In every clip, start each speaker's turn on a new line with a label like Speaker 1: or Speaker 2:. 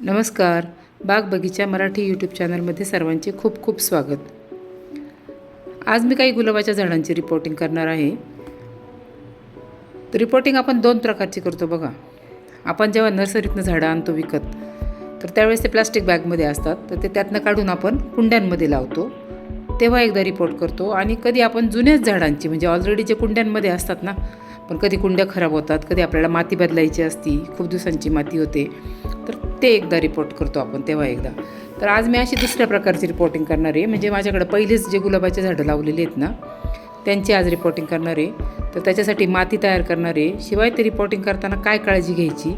Speaker 1: नमस्कार. बाग बगीचा मराठी यूट्यूब चॅनलमध्ये सर्वांचे खूप खूप स्वागत. आज मी काही गुलाबाच्या झाडांची रिपोर्टिंग करणार आहे. तर रिपोर्टिंग आपण दोन प्रकारची करतो बघा. आपण जेव्हा नर्सरीतनं झाडं आणतो विकत तर त्यावेळेस ते प्लास्टिक बॅगमध्ये असतात. तर ते त्यातनं काढून आपण कुंड्यांमध्ये लावतो. तेव्हा एकदा रिपोर्ट करतो. आणि कधी आपण जुन्याच झाडांची म्हणजे ऑलरेडी जे कुंड्यांमध्ये असतात ना पण कधी कुंड्या खराब होतात कधी आपल्याला माती बदलायची असती खूप दिवसांची माती होते तर ते एकदा रिपोर्ट करतो आपण तेव्हा एकदा. तर आज मी अशी दुसऱ्या प्रकारची रिपोर्टिंग करणार आहे. म्हणजे माझ्याकडे पहिलेच जे गुलाबाचे झाडं लावलेली आहेत ना त्यांची आज रिपोर्टिंग करणार आहे. तर त्याच्यासाठी माती तयार करणार आहे. शिवाय ते रिपोर्टिंग करताना काय काळजी घ्यायची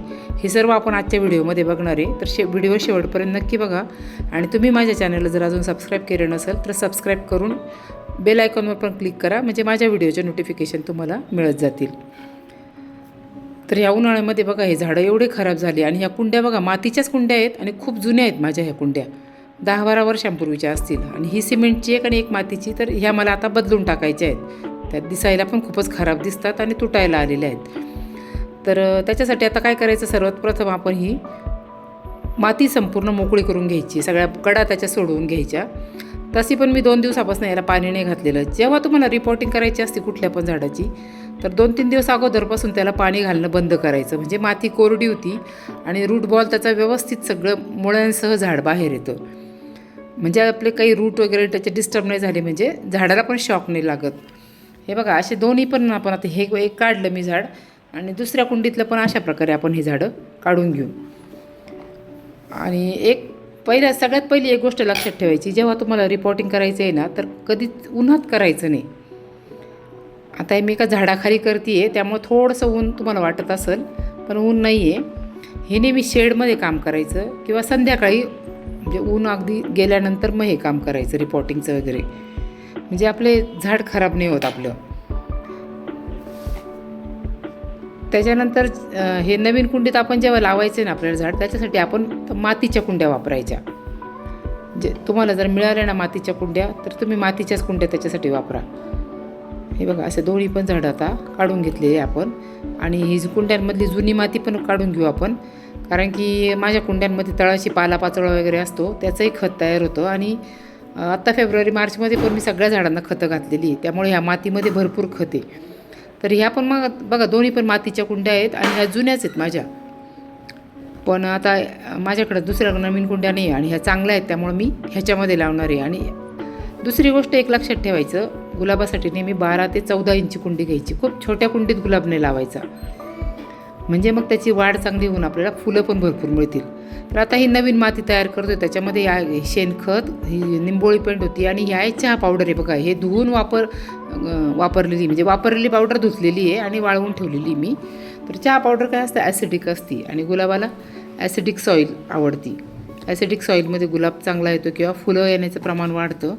Speaker 1: हे सर्व आपण आजच्या व्हिडिओमध्ये बघणार आहे. तर शे व्हिडिओ शेवटपर्यंत नक्की बघा. आणि तुम्ही माझ्या चॅनलला जर अजून सबस्क्राईब केलं नसेल तर सबस्क्राईब करून बेल आयकॉनवर पण क्लिक करा. म्हणजे माझ्या व्हिडिओचे नोटिफिकेशन तुम्हाला मिळत जातील. तर ह्या उन्हाळ्यामध्ये बघा हे झाडं एवढे खराब झाले आणि ह्या कुंड्या बघा मातीच्याच कुंड्या आहेत आणि खूप जुन्या आहेत माझ्या ह्या कुंड्या. दहा बारा वर्षांपूर्वीच्या असतील. आणि ही सिमेंटची एक आणि एक मातीची तर ह्या मला आता बदलून टाकायच्या आहेत. त्यात दिसायला पण खूपच खराब दिसतात आणि तुटायला आलेल्या आहेत. तर त्याच्यासाठी आता काय करायचं? सर्वात प्रथम आपण ही माती संपूर्ण मोकळी करून घ्यायची सगळ्या कडा त्याच्या सोडवून घ्यायच्या. तशी पण मी दोन दिवसापासून याला पाणी नाही घातलेलं. जेव्हा तुम्हाला रिपोर्टिंग करायची असते कुठल्या पण झाडाची तर दोन तीन दिवस अगोदरपासून त्याला पाणी घालणं बंद करायचं. म्हणजे माती कोरडी होती आणि रूट बॉल त्याचा व्यवस्थित सगळं मुळ्यांसह झाड बाहेर येतं. म्हणजे आपले काही रूट वगैरे त्याचे डिस्टर्ब नाही झाले म्हणजे झाडाला पण शॉक नाही लागत. हे बघा असे दोन्ही पण आपण आता हे एक काढलं मी झाड आणि दुसऱ्या कुंडीतलं पण अशा प्रकारे आपण हे झाडं काढून घेऊ. आणि एक पहिल्या सगळ्यात पहिली एक गोष्ट लक्षात ठेवायची जेव्हा तुम्हाला रिपोर्टिंग करायचं आहे ना तर कधीच उन्हात करायचं नाही. आता हे मी एका झाडाखाली करते आहे त्यामुळं थोडंसं ऊन तुम्हाला वाटत असेल पण ऊन नाही आहे हे नेहमी शेडमध्ये काम करायचं किंवा संध्याकाळी म्हणजे ऊन अगदी गेल्यानंतर मग हे काम करायचं रिपोर्टिंगचं वगैरे. म्हणजे आपले झाड खराब नाही होत आपलं. त्याच्यानंतर हे नवीन कुंडीत आपण जेव्हा लावायचं ना आपल्याला झाड त्याच्यासाठी आपण मातीच्या कुंड्या वापरायच्या. जे तुम्हाला जर मिळाल्या ना मातीच्या कुंड्या तर तुम्ही मातीच्याच कुंड्या त्याच्यासाठी वापरा. हे बघा असे दोन्ही पण झाडं आता काढून घेतलेली आपण. आणि ही कुंड्यांमधली जुनी माती पण काढून घेऊ आपण. कारण की माझ्या कुंड्यांमध्ये तळाशी पालापाचोळा वगैरे असतो त्याचंही खत तयार होतं. आणि आत्ता फेब्रुवारी मार्चमध्ये पण मी सगळ्या झाडांना खतं घातलेली त्यामुळे ह्या मातीमध्ये भरपूर खत आहे. तर ह्या पण मग बघा दोन्ही पण मातीच्या कुंड्या आहेत आणि ह्या जुन्याच आहेत माझ्या. पण आता माझ्याकडं दुसऱ्या नवीन कुंड्या नाही आहे आणि ह्या चांगल्या आहेत त्यामुळे मी ह्याच्यामध्ये लावणार आहे. आणि दुसरी गोष्ट एक लक्षात ठेवायचं गुलाबासाठी नेहमी बारा ते चौदा इंची कुंडी घ्यायची. खूप छोट्या कुंडीत गुलाब नाही लावायचा. म्हणजे मग त्याची वाढ चांगली होऊन आपल्याला फुलं पण भरपूर मिळतील. तर आता ही नवीन माती तयार करतो त्याच्यामध्ये या शेणखत ही निंबोळी पेंट होती आणि ह्या चहा पावडर आहे बघा. हे धुवून वापर वापरलेली म्हणजे वापरलेली पावडर धुतलेली आहे आणि वाळवून ठेवलेली मी. तर चहा पावडर काय असतं? ॲसिडिक असती आणि गुलाबाला ॲसिडिक सॉईल आवडती. ॲसिडिक सॉईलमध्ये गुलाब चांगला येतो किंवा फुलं येण्याचं प्रमाण वाढतं.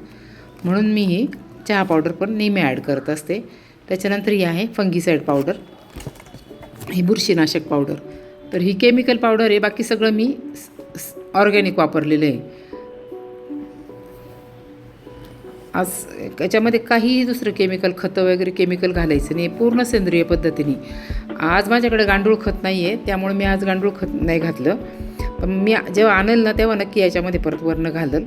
Speaker 1: म्हणून मी ही चहा पावडर पण नेहमी ॲड करत असते. त्याच्यानंतर ही आहे फंगीसाईड पावडर ही बुरशीनाशक पावडर तर ही केमिकल पावडर आहे. बाकी सगळं मी ऑर्गॅनिक वापरलेलं आहे. आज याच्यामध्ये काहीही दुसरं केमिकल खतं वगैरे केमिकल घालायचं नाही पूर्ण सेंद्रिय पद्धतीने. आज माझ्याकडे गांडूळ खत नाही आहे त्यामुळे मी आज गांडूळ खत नाही घातलं. पण मी जेव्हा आणेल ना तेव्हा नक्की याच्यामध्ये परत वर्ण घालेल.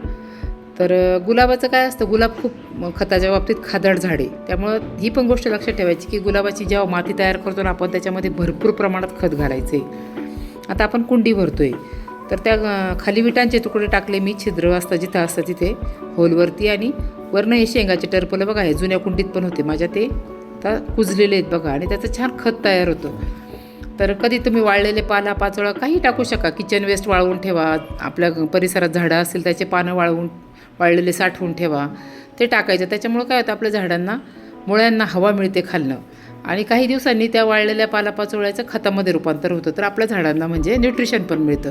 Speaker 1: तर गुलाबाचं काय असतं गुलाब खूप खताच्या बाबतीत खादड झाडे. त्यामुळं ही पण गोष्ट लक्षात ठेवायची की गुलाबाची जेव्हा माती तयार करतो ना आपण त्याच्यामध्ये भरपूर प्रमाणात खत घालायचं. आहे आता आपण कुंडी भरतो आहे तर त्या खाली विटांचे तुकडे टाकले मी छिद्र असतं जिथं असतं तिथे होलवरती आणि वरनं हे शेंगाचे टरपलं बघा हे जुन्या कुंडीत पण होते माझ्या ते. आता कुजलेले आहेत बघा आणि त्याचं छान खत तयार होतं. तर कधी तुम्ही वाळलेले पाला पाचोळा काही टाकू शका. किचन वेस्ट वाळवून ठेवा आपल्या परिसरात झाडं असतील त्याचे पानं वाळवून वाळलेले साठवून ठेवा. ते टाकायचं. त्याच्यामुळं काय होतं आपल्या झाडांना मुळ्यांना हवा मिळते खालणं आणि काही दिवसांनी त्या वाळलेल्या पालापाचोळ्याचं खतामध्ये रूपांतर होतं. तर आपल्या झाडांना म्हणजे न्यूट्रिशन पण मिळतं.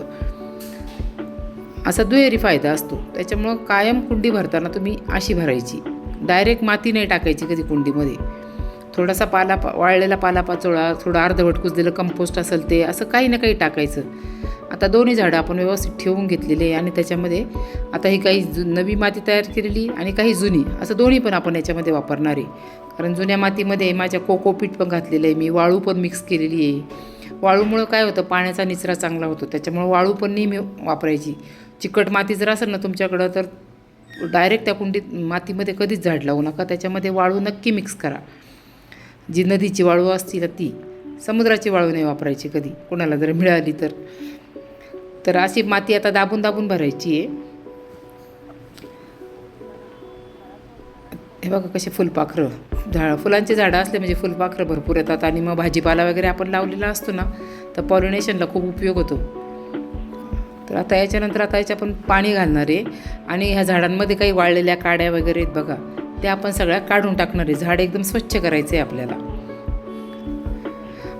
Speaker 1: असा दुहेरी फायदा असतो. त्याच्यामुळं कायम कुंडी भरताना तुम्ही अशी भरायची. डायरेक्ट माती नाही टाकायची कधी कुंडीमध्ये. थोडासा पाला पा वाळलेला पालापाचोळा थोडं अर्धवट कुजलेलं कंपोस्ट असेल ते असं काही ना काही टाकायचं. आता दोन्ही झाडं आपण व्यवस्थित ठेवून घेतलेले आहे आणि त्याच्यामध्ये आता ही काही जु नवी माती तयार केलेली आणि काही जुनी असं दोन्ही पण आपण याच्यामध्ये वापरणार आहे. कारण जुन्या मातीमध्ये माझ्या कोकोपीट पण घातलेलं आहे मी वाळू पण मिक्स केलेली आहे. वाळूमुळं काय होतं पाण्याचा निचरा चांगला होतो त्याच्यामुळं वाळू पण नेहमी वापरायची. चिकट माती जर असेल ना तुमच्याकडं तर डायरेक्ट त्या कुंडीत मातीमध्ये कधीच झाड लावू नका. त्याच्यामध्ये वाळू नक्की मिक्स करा. जी नदीची वाळू असतील ती समुद्राची वाळू नाही वापरायची कधी. कोणाला जर मिळाली तर. तर अशी माती आता दाबून दाबून भरायची आहे. हे बघा कसे फुलपाखरं. झाड फुलांचे झाडं असले म्हणजे फुलपाखरं भरपूर येतात आणि मग भाजीपाला वगैरे आपण लावलेला असतो ना तर पॉलिनेशनला खूप उपयोग होतो. तर आता याच्यानंतर आता याच्या आपण पाणी घालणार आहे. आणि ह्या झाडांमध्ये काही वाळलेल्या काड्या वगैरे आहेत बघा. त्या आपण सगळ्या काढून टाकणार आहे. झाड एकदम स्वच्छ करायचं आहे आपल्याला.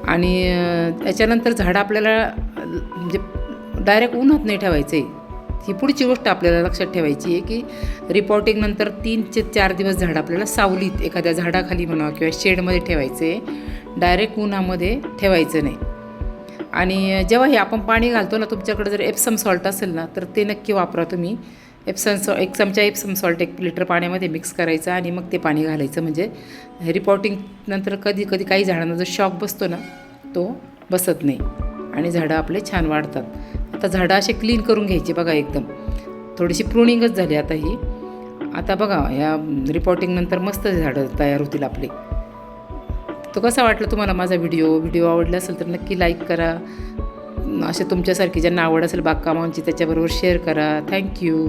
Speaker 1: आणि त्याच्यानंतर झाडं झाड आपल्याला म्हणजे डायरेक्ट उन्हात नाही ठेवायचं आहे ही पुढची गोष्ट आपल्याला लक्षात ठेवायची आहे की रिपोर्टिंगनंतर तीन ते चार दिवस झाड आपल्याला सावलीत एखाद्या झाडाखाली म्हणा किंवा शेडमध्ये ठेवायचं आहे डायरेक्ट उन्हामध्ये ठेवायचं नाही. आणि जेव्हा हे आपण पाणी घालतो ना तुमच्याकडे जर एप्सम सॉल्ट असेल ना तर ते नक्की वापरा तुम्ही. एप्सम सॉ एक चमचा एप्सम सॉल्ट एक लिटर पाण्यामध्ये मिक्स करायचं आणि मग ते पाणी घालायचं. म्हणजे रिपोर्टिंग नंतर कधी कधी काही झाडांना जो शॉक बसतो ना तो बसत नाही. आणि झाडं आपले छान वाढतात. आता झाडं असे क्लीन करून घ्यायची बघा एकदम. थोडीशी प्रुणिंगच झाली आता ही. आता बघा या रिपोर्टिंगनंतर मस्त झाडं तयार होतील आपले. तो कसा वाटला तुम्हाला माझा व्हिडिओ व्हिडिओ आवडला असेल तर नक्की लाईक करा. असे तुमच्यासारखी ज्यांना आवड असेल बागकामांची त्याच्याबरोबर शेअर करा. थँक्यू